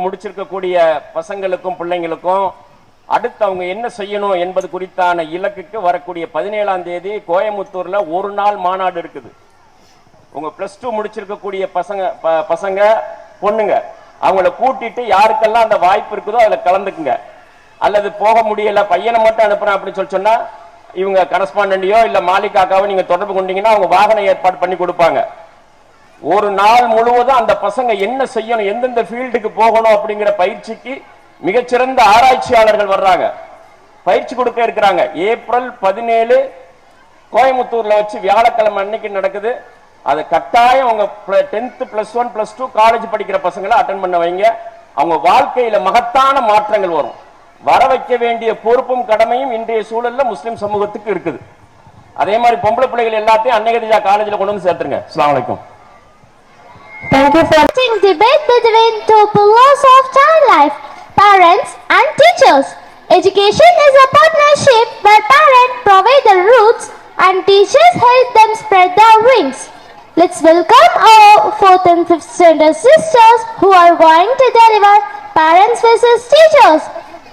முடிச்சிருக்கக்கூடிய பசங்களுக்கும் பிள்ளைங்களுக்கும் அடுத்து அவங்க என்ன செய்யணும் என்பது குறித்தான இலக்குக்கு வரக்கூடிய பதினேழாம் தேதி கோயமுத்தூர்ல ஒரு நாள் மாநாடு இருக்குது. உங்க பிளஸ் டூ முடிச்சிருக்கக்கூடிய பசங்க ப- பசங்க பொண்ணுங்க அவங்கள கூட்டிட்டு யாருக்கெல்லாம் அந்த வாய்ப்பு இருக்குதோ அதுல கலந்துக்குங்க. அல்லது போக முடியல பையனை மட்டும் அனுப்புறேன் அப்படின்னு சொல்லி சொன்னா இவங்க கரஸ்பாண்டன்டையோ இல்ல மாலிகாக்காவோ நீங்க தொடர்பு கொண்டீங்கன்னா அவங்க வாகன ஏற்பாடு பண்ணி கொடுப்பாங்க. ஒரு நாள் முழுவதும் அந்த பசங்க என்ன செய்யணும் எந்தெந்த ஃபீல்டுக்கு போகணும் அப்படிங்கிற பயிற்சிக்கு மிகச்சிறந்த ஆராய்ச்சியாளர்கள் வர்றாங்க. பயிற்சி கொடுக்க இருக்கிறாங்க. ஏப்ரல் பதினேழு கோயம்புத்தூர்ல வச்சு வியாழக்கிழமை அன்னைக்கு நடக்குது. அது கட்டாயம் அவங்க tenth plus one plus two college படிக்கிற பசங்களை அட்டன் பண்ண வைங்க. அவங்க வாழ்க்கையில மகத்தான மாற்றங்கள் வரும். வர வைக்க வேண்டிய பொறுப்பும் கடமையும் இன்றைய சூழல்ல முஸ்லிம் சமூகத்துக்கு இருக்குது. அதே மாதிரி பொம்பளை பிள்ளைகள் எல்லாத்தையும் அன்னைகதிஜா காலேஜில் கொண்டு வந்து சேர்த்துருங்க. அஸ்லாம் அலைக்கும். Thank you for watching debate between two pillars of child life, parents and teachers. Education is a partnership where parents provide the roots and teachers help them spread their wings. Let's welcome our fourth and fifth standard sisters who are going to deliver parents versus teachers.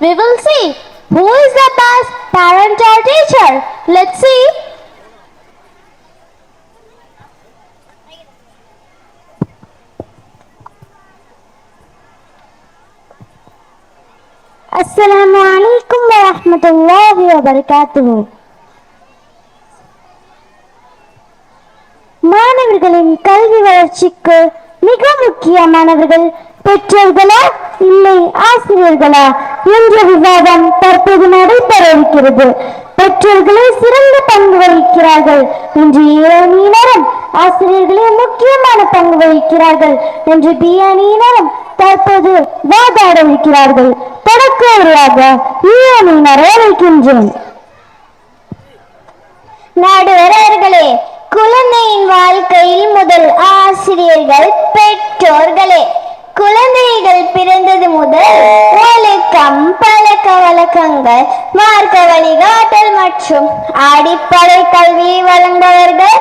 We will see who is the best parent or teacher. Let's see. السلام عليكم ورحمة الله وبركاته மாணவர்களின் கல்வி வளர்ச்சிக்கு மிக முக்கியமானவர்கள் பெற்றோர்களா இல்லை ஆசிரியர்களா என்ற விவாதம் தற்போது நடைபெற இருக்கிறது பெற்றோர்களே சிறந்த பங்கு வகிக்கிறார்கள் இன்று ஏ அணியினரும் ஆசிரியர்களே முக்கியமான பங்கு வகிக்கிறார்கள் என்று பி அணியினரும் தற்போது வாதாட இருக்கிறார்கள். தொடக்க உரையாக அணியினரை அழைக்கின்றேன் நடுவரர்களே குழந்தையின் வாழ்க்கையில் முதல் ஆசிரியர்கள் பெற்றோர்களே. குழந்தைகள் பிறந்தது முதல் ஒழுக்கம் பழக்க வழக்கங்கள் மார்க்க வழிகாட்டல் மற்றும் அடிப்படை கல்வி வழங்குபவர்கள்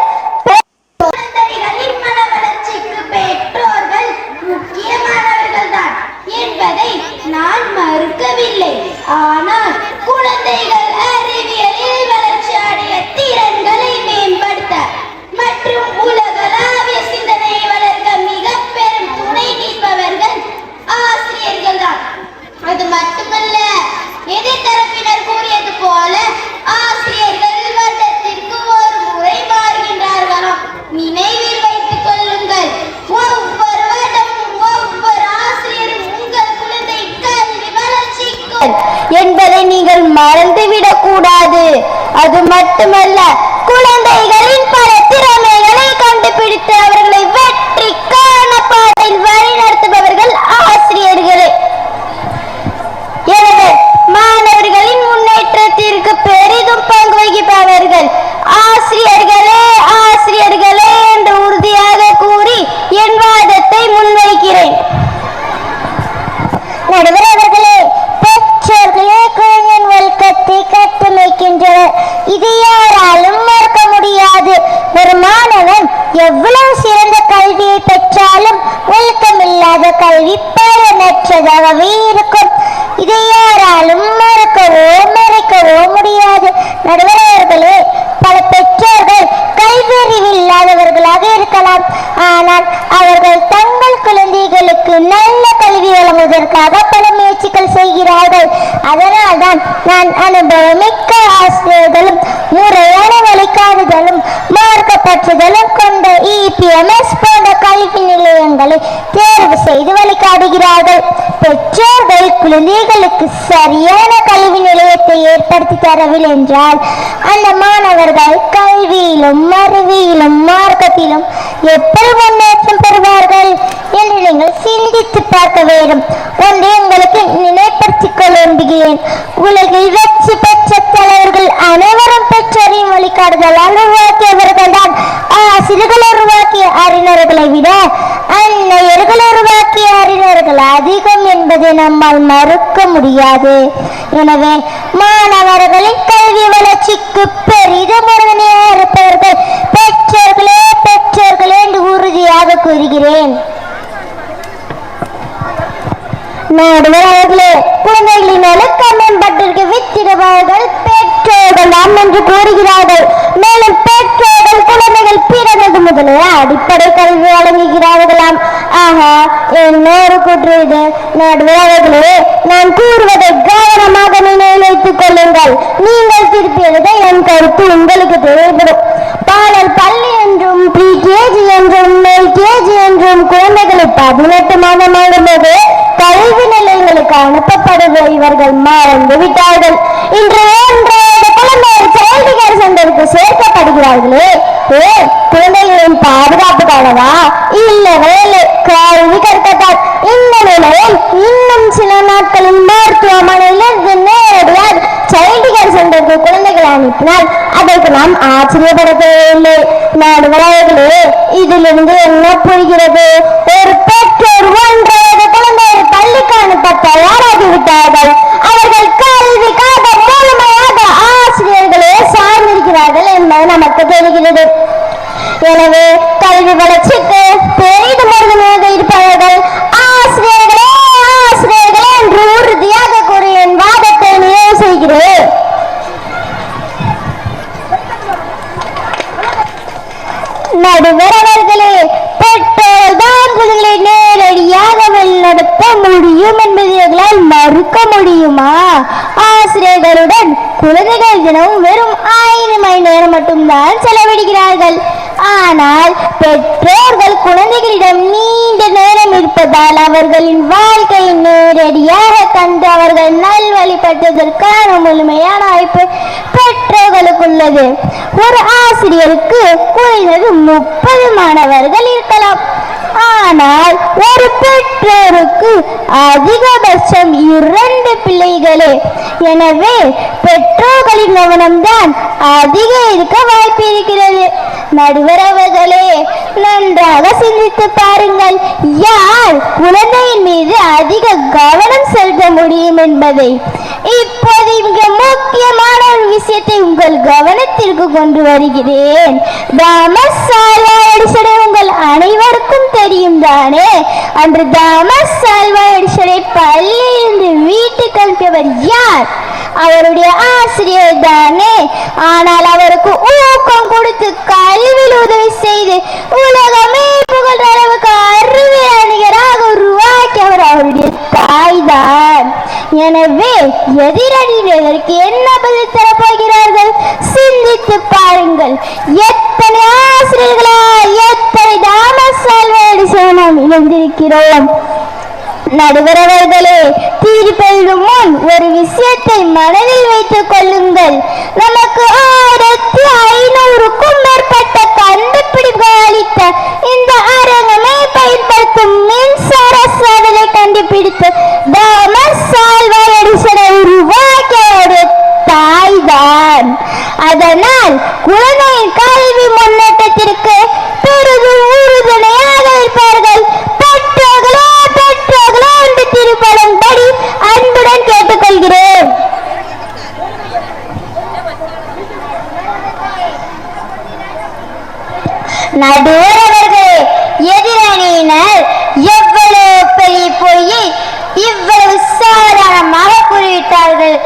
என்பதை நான் மறுக்கவில்லை. ஆனால் குழந்தைகள் அறிவியலில் வளர்ச்சி அடைய திறன்களை மேம்படுத்த மற்றும் உலகளாவிய சிந்தனையை வளர்க்க மிக பெரும் துணை நிற்பவர்கள் ஆசிரியர்கள் தான் அது மட்டுமல்ல எதிர்த்தரப்பினர் கூறியது போல ஆசிரியர்கள் வருடத்திற்கு ஒரு முறை மாறுகின்றார்களாம் நினைவில் வைத்துக் கொள்ளுங்கள் ஒவ்வொரு வருடமும் ஒவ்வொரு ஆசிரியரும் உங்கள் குழந்தை கல்வி வளர்ச்சிக்கும் என்பதை நீங்கள் மறந்துவிடக் கூடாது அது மட்டுமல்ல குழந்தை பல திறமைகளை கண்டுபிடித்து அவர்களை வெற்றிக்கான பாதையில் வழிநடத்துபவர்கள் ஆசிரியர்களே எனவே மாணவர்களின் முன்னேற்றத்திற்கு பெரிதும் பங்கு வகிப்பவர்கள் ஆசிரியர்களே ஆசிரியர்களே என்று உறுதியாக கூறி என் வாதத்தை முன்வைக்கிறேன் நடுவர் அவர்களே பெற்றோர்களே குழந்தையின் ஒழுக்கத்தை கட்டமைக்கின்றனர் இது யாராலும் மறக்க முடியாது ஒரு மாணவன் எவ்வளவு சிறந்த கல்வியை பெற்றாலும் ஒழுக்கமில்லாத கல்வி பயனற்றதாகவே இருக்கும் இதை யாராலும் மறக்கவோ மறைக்கவோ முடியாது. நடுவர் அவர்களே பல பெற்றோர்கள் கல்வியறிவு இல்லாதவர்களாக இருக்கலாம். ஆனால் அவர்கள் தங்கள் குழந்தைகளுக்கு நல்ல கல்வி வழங்குவதற்காக பல முயற்சிகள் செய்கிறார்கள். அதனால்தான் நான் அனுபவமிக்க ஆசிரியர்களும் முறையான வழிகாட்டுதலும் மார்க்கப்பற்றுதலும் கொண்ட இபிஎம்எஸ் போன்ற கல்வி நிலையங்களை தேர்வு செய்து வழிகாடுகிறார்கள் பெற்றோர்கள் குழந்தைகளுக்கு சரியான கல்வி நிலையத்தை ஏற்படுத்தி தரவில்லை என்றால் அந்த மாணவர்கள் கல்வியிலும் அறிவியிலும் மார்க்கத்திலும் எப்படி முன்னேற்றம் பெறுவார்கள் என்று நீங்கள் சிந்தித்து பார்க்க வேண்டும். ஒன்று உங்களுக்கு நினைப்படுத்திக் கொள்ள விரும்புகிறேன். உலகில் வெற்றி பெற்ற தலைவர்கள் அனைவரும் பெற்றோரின் வழிகாட்டுதலால் உருவாக்கியவர்கள் தான் ஆசிரியர்கள் உருவாக்கிய அறிஞர்களை விட அன்னையர்கள் உருவாக்கிய அறிஞர்கள் அதிகம் என்பதை நம்மால் மறுக்க முடியாது. எனவே மாணவர்களின் கல்வி வளர்ச்சிக்கு பெரிதும் உறுதுணையாக இருப்பவர்கள் பெற்றோர்களே பெற்றோர்களே என்று உறுதியாக கூறுகிறேன். நடுவர் அவர்களே குழந்தைகளின் ஒழுக்கம் மேம்பட்டிருக்க வித்திடுவார்கள் பெற்றோர்கள் நாம் என்று கூறுகிறார்கள். மேலும் பெற்றோர்கள் குழந்தைகள் பிறந்தது முதலே அடிப்படை கல்வி வழங்குகிறார்களாம். ஆஹா இன்னொரு ஒரு கூற்று இது. நடுவர்களே நான் கூறுவதை கவனமாக நினைவில் வைத்துக் கொள்ளுங்கள். நீங்கள் திருப்பியதை என் கருத்து உங்களுக்கு தேவைப்படும் பாடல் பள்ளி என்றும் ப்ரீ கேஜி என்றும் மேல் கேஜி என்றும் குழந்தைகளை பதினெட்டு மாதமாகும்போது கல்வி நிலையங்களுக்கு அனுப்பப்படுவதை இவர்கள் மறந்து விட்டார்கள் இன்று ஒன்றே குழந்தைகள் சைல்டு கேர் சென்டருக்கு சேர்க்கப்படுகிறார்களே ஏ குழந்தைகளின் பாதுகாப்புக்கானவா இல்லவே இல்லை கல்வி கற்கத்தான் இந்த நிலையில் இன்னும் சில நாட்களில் மருத்துவமனையிலிருந்து நேரடியாக சைல்டு கேர் சென்டருக்கு குழந்தைகளை அனுப்பினால் அதற்கு நாம் ஆச்சரியப்பட தேவையில்லை. நடுவர்களே இதிலிருந்து என்ன புரிகிறது? ஒரு பெற்றோர் ஒன்றாவது குழந்தைகள் பள்ளிக்கு அனுப்ப தயாராகிவிட்டார்கள் அவர்கள் கல்விக்காக முழுமையாக ஆசிரியர்களே சார்ந்திருக்கிறார்கள் என்பது வருகிறது எனவே கல்வி வளர்ச்சிக்கு பெரிதும் உறுதுணையாக இருப்பவர்கள் ஆசிரியர்களே ஆசிரியர்களே என்று உறுதியாக கூறி என் வாதத்தை நிறைவு செய்கிறேன். நடுவரவர்களே பெற்றோர் தான் குழந்தைகளை நேரடியாக வழிநடத்த முடியும் என்பதை எங்களால் மறுக்க முடியுமா? ஆசிரியர்களுடன் குழந்தைகள் தினமும் வெறும் ஐந்து மணி நேரம் மட்டும்தான் செலவிடுகிறார்கள். ஆனால் பெற்றோர்கள் குழந்தைகளிடம் நீண்ட நேரம் இருப்பதால் அவர்களின் வாழ்க்கையை நேரடியாக கண்டு அவர்கள் நல்வழிப்பட்டதற்கான முழுமையான வாய்ப்பு பெற்றோர்களுக்கு உள்ளது. ஒரு ஆசிரியருக்கு குறைந்தது முப்பது மாணவர்கள் இருக்கலாம். ஆனால் ஒரு பெற்றோருக்கு அதிகபட்சம் இரண்டு பிள்ளைகளே. எனவே பெற்றோர்களின் கவனம்தான் அதிக இருக்க வாய்ப்பு இருக்கிறது நடுவர் அவர்களே நன்றாக சிந்தித்து பாருங்கள். யார் குழந்தையின் மீது அதிக கவனம் செலுத்த முடியும் என்பதை? இப்போது மிக முக்கியமான ஒரு விஷயத்தை உங்கள் கவனத்திற்கு கொண்டு வருகிறேன். தாமஸ் எடிசடை உங்கள் அனைவருக்கும் தெரியும் தானே? அன்று தாமசால்வா எடிசடை பள்ளியிலிருந்து வீட்டுக்கு அனுப்பியவர் யார்? அவருடைய ஆசிரியர் தானே. ஆனால் அவருக்கு ஊக்கம் கொடுத்து கல்வியில் உதவி செய்து உலகமே புகழ் அளவுக்கு உருவாக்கி அவர் அவருடைய தாய்தான் எனவே எதிரணியினருக்கு என்ன பதில் தரப்போகிறார்கள்? சிந்தித்து பாருங்கள். எத்தனை ஆசிரியர்களா எத்தனை தாமஸ் ஆல்வா எடிசன் இணைந்திருக்கிறோம். நடுவரவர்களே தீர்ப்பெழுதும் முன் ஒரு விஷயத்தை மனதில் வைத்துக் கொள்ளுங்கள். நமக்கு ஆயிரத்தி ஐநூறுக்கும் மேற்பட்ட கண்டுபிடிப்புகள் அளித்த இந்த அரங்கமே பயன்படுத்தும் மின்சார சாதனை கண்டுபிடித்து தாமஸ் ஆல்வா எடிசனை உருவாக்கிய தாய்தான் அதனால் குழந்தையின் கல்வி முன்னேற்றத்திற்கு பெரிதும் உறுதுணையாக இருப்பார்கள் பெற்றோர்களே பெற்றோர்களே என்று திருப்பதன்படி அன்புடன் கேட்டுக்கொள்கிறேன் நடுவரவர்களே எதிரணியினர் எவ்வளவு பெரிய பொய்யை இவ்வளவு சாதாரணமாக கூறிவிட்டார்கள்.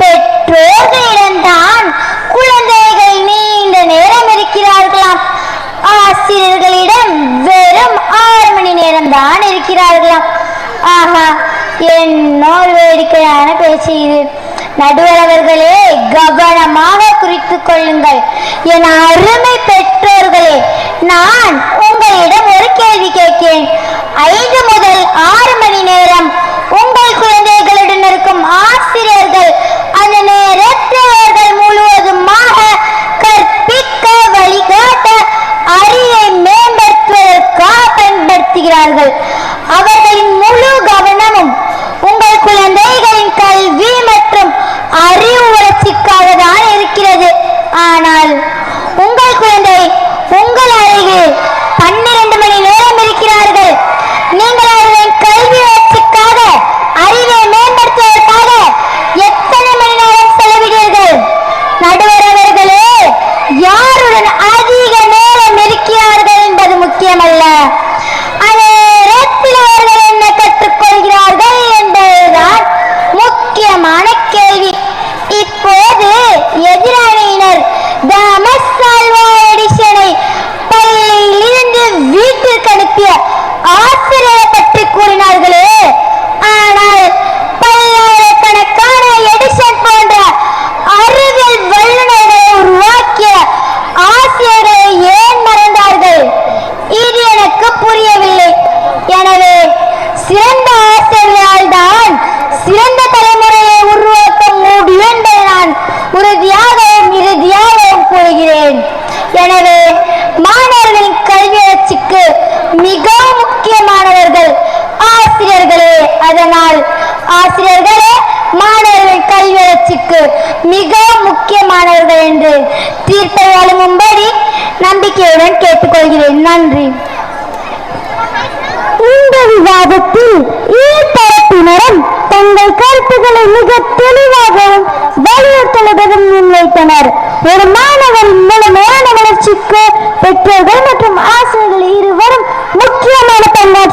பெற்றோர்களிடம்தான் குழந்தைகள் நீண்ட நேரம் இருக்கிறார்களாம். ஆசிரியர்களிடம் வெறும் ஆறு மணி நேரம் தான் இருக்கிறார்களாம். ஆஹா என்னோர் வேடிக்கையான பேச்சு இது. நடுவரவர்களே கவனமாக குறித்து கொள்ளுங்கள். என் அருமை பெற்றோர்களே நான் உங்களிடம் ஒரு கேள்வி கேட்கிறேன். ஐந்து முதல் ஆறு மணி நேரம் உங்கள் குழந்தைகளுடன் இருக்கும் ஆசிரியர்கள் அந்த நேரத்தில் முழுவதுமாக கற்பிக்க வழிகாட்ட அறிவை மேம்படுத்துவதற்காக பயன்படுத்துகிறார்கள். பற்றிய ஆசிரியரை பற்றி கூறினார்களே. மிக முக்கியமானவர்கள் ஆசிரியர்களே. அதனால் ஆசிரியர்களே மாணவர்கள் கல்வி வளர்ச்சிக்கு மிக முக்கியமானவர்கள் என்று தீர்ப்பை வழங்கும்படி நம்பிக்கையுடன் கேட்டுக்கொள்கிறேன். நன்றி. இந்த விவாதத்தில் இருதரப்பினரும் தங்கள் கருத்துக்களை மிக தெளிவாகவும் வலியுறுத்தலுடன் முன்வைத்தனர். ஒரு மாணவரின் மூலமான வளர்ச்சிக்கு பெற்றோர்கள் மற்றும் ஆசிரியர்கள் இருவரும் முக்கியமான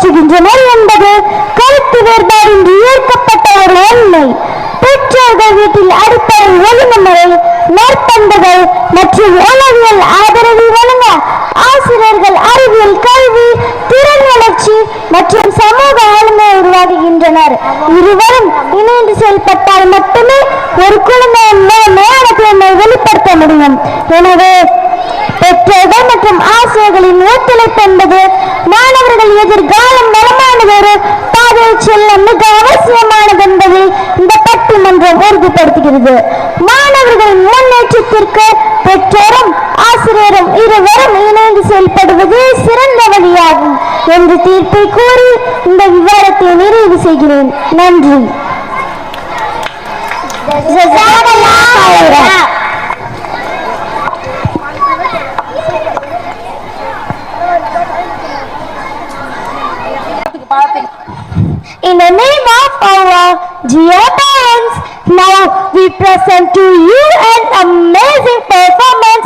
பங்காற்றுகின்றனர் என்பது கருத்து வேறுபாடின்றி ஏற்கப்பட்ட ஒரு உண்மை பெற்றோர்கள் வீட்டில் அடிப்படை ஒழுங்குமுறை நற்பண்புகள் மற்றும் உளவியல் ஆதரவை வழங்க ஆசிரியர்கள் அறிவியல் கல்வி திறன் வளர்ச்சி மற்றும் சமூக ஆளுமை உருவாகின்றனர் இருவரும் இணைந்து செயல்பட்டால் மட்டுமே ஒரு குழந்தையின் மேலான திறனை வெளிப்படுத்த முடியும். எனவே ஆசிரியர்களின் ஒத்துழைப்பு என்பது மாணவர்கள் எதிர்காலம் நலமானது ஒரு பாதையில் செல்ல மிக அவசியமானது என்பதை இந்த பட்டிமன்றம் உறுதிப்படுத்துகிறது. மாணவர்கள் முன்னேற்றத்திற்கு பெற்றோரும் ஆசிரியரும் இருவரும் இணைந்து செயல்படுவது சிறந்த வழியாகும் என்று தீர்ப்பை கூறி இந்த விவாதத்தை நிறைவு செய்கிறேன். நன்றி. In the name of our dear parents, now we present to you an amazing performance